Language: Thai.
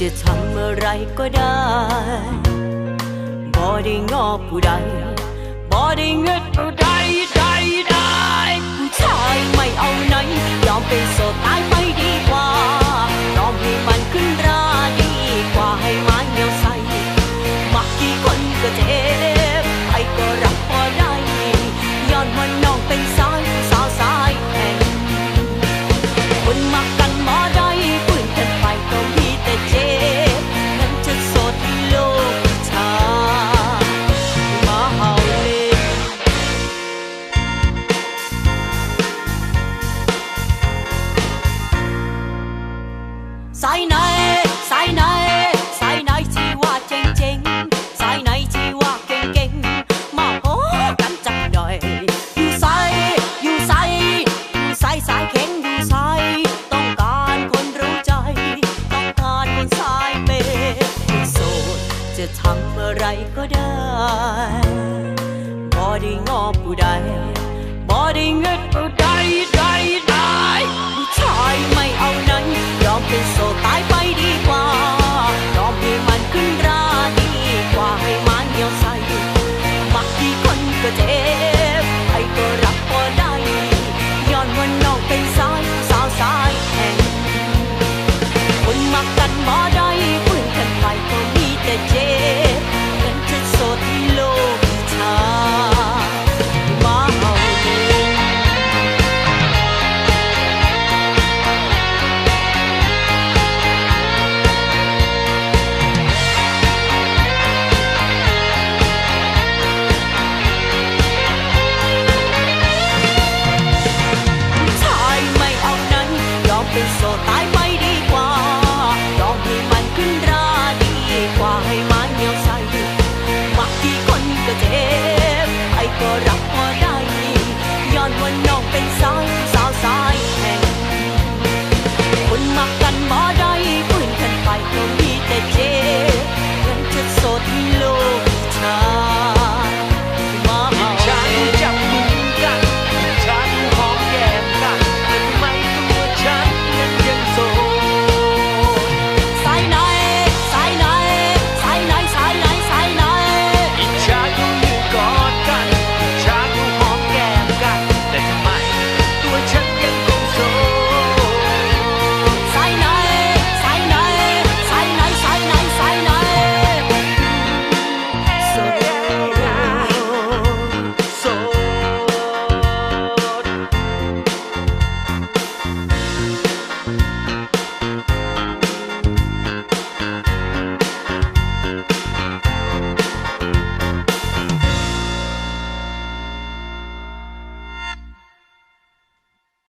จะทำอะไรก็ได้บ่ได้งอผู้ใดบ่ได้เงินผู้ใดใดได้ผู้ชายไม่เอาไหน ยอมเป็นโสดตายไปายไหนสายไหนสายไหนที่ว่าเจ๋งเจ๋งสายไหนที่ว่าเก่งเก่งมาพบกันจักหน่อย อยู่สายอยู่สายอยู่สายสายเข่งอยู่สายต้องการคนรู้ใจ ต้องการคนสายเปย์โสดจะทำอะไรก็ได้บ่ได้งอผู้ใดบ่ได้เงินผู้ใด โสตายไปดีกว่า ยอมให้มันขึ้นราดีกว่าให้มันเหนียวใสมักี่คนก็เจ็บไอ้ก็รับพอได้ ย้อนว่าน้องเป็น